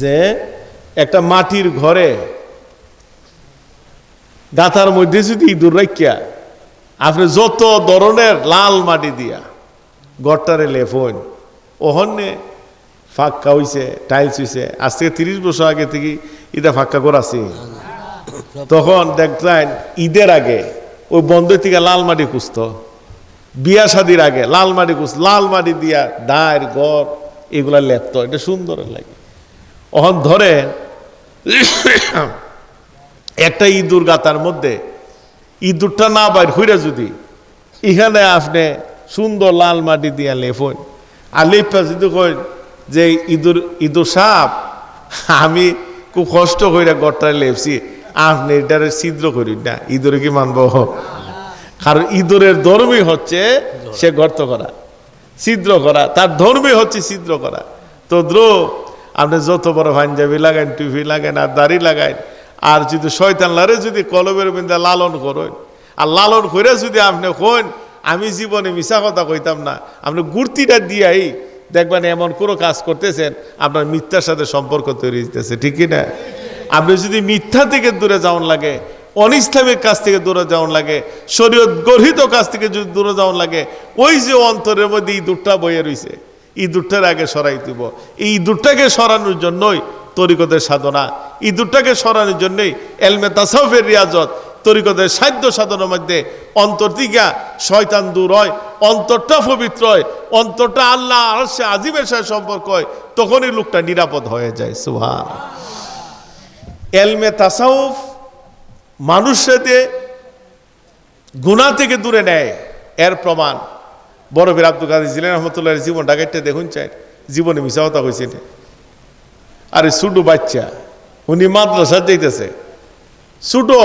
যে একটা মাটির ঘরে গাথার মধ্যে যদি ইঁদুর রাখিয়া আপনি যত ধরনের লাল মাটি দিয়া গড়টারে লেফন ওহনে ফাঁক্কা হইছে, টাইলস হইছে। আজ থেকে তিরিশ বছর আগে থেকে ইটা ফাঁক্কা করাছি তখন দেখলেন ঈদের আগে ওই বন্ধ থেকে লাল মাটি কুস্ত বিয়া শাদির আগে লাল মাটি কুস লাল মাটি দিয়া ডায়ের গড় এগুলা লেপত। এটা সুন্দর লাগে। অহন ধরে একটা ইঁদুর গাতার মধ্যে ইঁদুরটা না বাইর হইরা যদি এখানে আপনি সুন্দর লাল মাটি দিয়া লেফন আর লেপা যদি কই যে ইঁদুর ইঁদুর সাপ, আমি খুব কষ্ট কইরা গড়টায় লেপছি, আপনি এটারে ছিদ্র করি না ইঁদুরে কি মানব? কারণ ইঁদুরের ধর্মই হচ্ছে সে গর্ত করা, ছিদ্র করা, তার ধর্মই হচ্ছে ছিদ্র করা। তো দ্রো আপনি যত বড় পাঞ্জাবি লাগান, টুপি লাগান আর দাড়ি লাগান, আর যদি শয়তান শয়তানলারে যদি কলবের মধ্যে লালন করেন, আর লালন করে যদি আপনি কইন আমি জীবনে মিশা কথা কইতাম না। আপনি গুর্তিটা দিয়াই দেখবেন এমন কোনো কাজ করতেছেন, আপনার মিথ্যার সাথে সম্পর্ক তৈরি হইতেছে, ঠিক না আপনি যদি মিথ্যা থেকে দূরে যাওয়ান লাগে অনিস্লামিক কাজ থেকে দূরে যাওয়ান লাগে, শরীয়ত গর্হিত কাজ থেকে যদি দূরে যাওয়ান লাগে, ওই যে অন্তরের মধ্যে এই দুটা বইয়ে রইছে। ইঁদুরটার আগে সরাই দিব। এই ইঁদুরটাকে সরানোর জন্যই তরিকতের সাধনা। ইঁদুরটাকে সরানোর জন্যই এলমে তাসাউফের রিয়াজত, তরিকতের সাধ্য সাধনার মধ্যে অন্তর দিকা শয়তান দূর হয়, অন্তরটা পবিত্র হয়, অন্তরটা আল্লাহ আর সে আজিমের সাথে সম্পর্ক হয়, তখনই লোকটা নিরাপদ হয়ে যায়। সুহান এলমে তাসাউফ মানুষেতে গুণা থেকে দূরে নেয়, এর প্রমাণ। বড় বীর আব্দুল কাদের জিলেন রহমতুল্লাহ জীবন ডাকাইতে দেখুন চাই। জীবনে মিশা কথা কইছে না। আরে ছোটো বাচ্চা, উনি মাদ্রাসা যাইতেছে। ছোটো,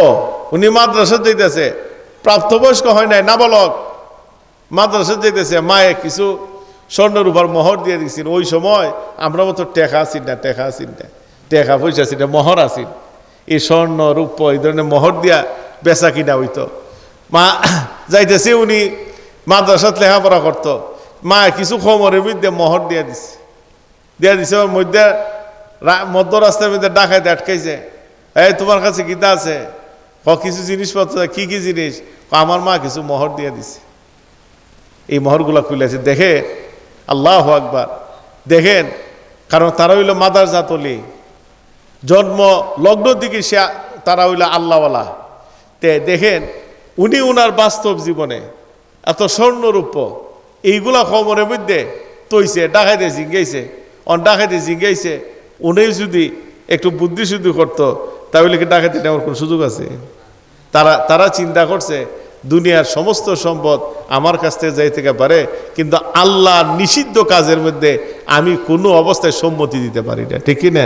উনি মাদ্রাসা যাইতেছে। প্রাপ্তবয়স্ক হয় নাই, নাবালক। মাদ্রাসা যাইতেছে, মায়ে কিছু স্বর্ণের উপর মোহর দিয়ে দিচ্ছেন ওই সময় আমরা মতো টেকা আছি না, টেকা আছি না। টেকা পয়সা আছি না, মোহর আছি এই স্বর্ণ রূপ, এই ধরনের মোহর দিয়া বেচা কিনা হইতো। মা, যাইতেছে উনি মাদ্রাসাত লেখাপড়া করতো। মা কিছু খবরের মধ্যে মোহর দিয়া দিছে। দিয়া দিছে ওর মধ্যে মধ্য রাস্তার মধ্যে ডাকাইতে আটকাইছে। এই, তোমার কাছে গীতা আছে? ক, কিছু জিনিসপত্র কি কি জিনিস? আমার মা কিছু মহর দিয়ে দিছে। এই মোহরগুলা খুলেছে দেখে আল্লাহ আকবার। দেখেন, কারণ তারা হইল মাদার জাতলি জন্ম, লগ্ন দিকে সে, তারা হইল আল্লাহওয়ালা। তে, দেখেন, উনি উনার বাস্তব জীবনে এত স্বর্ণরূপ। এইগুলা খবরের মধ্যে তৈছে, ডাকাইতে জিঙ্গাইছে অন ডাকাইতে জিঙ্গাইছে। উনি যদি একটু বুদ্ধি শুদ্ধি করতো, তাহলে কি ডাকাইতে নেওয়ার কোনো সুযোগ আছে? তারা তারা চিন্তা করছে, দুনিয়ার সমস্ত সম্পদ আমার কাছ থেকে যাই থেকে পারে, কিন্তু আল্লাহ নিষিদ্ধ কাজের মধ্যে আমি কোনো অবস্থায় সম্মতি দিতে পারি না। ঠিক না?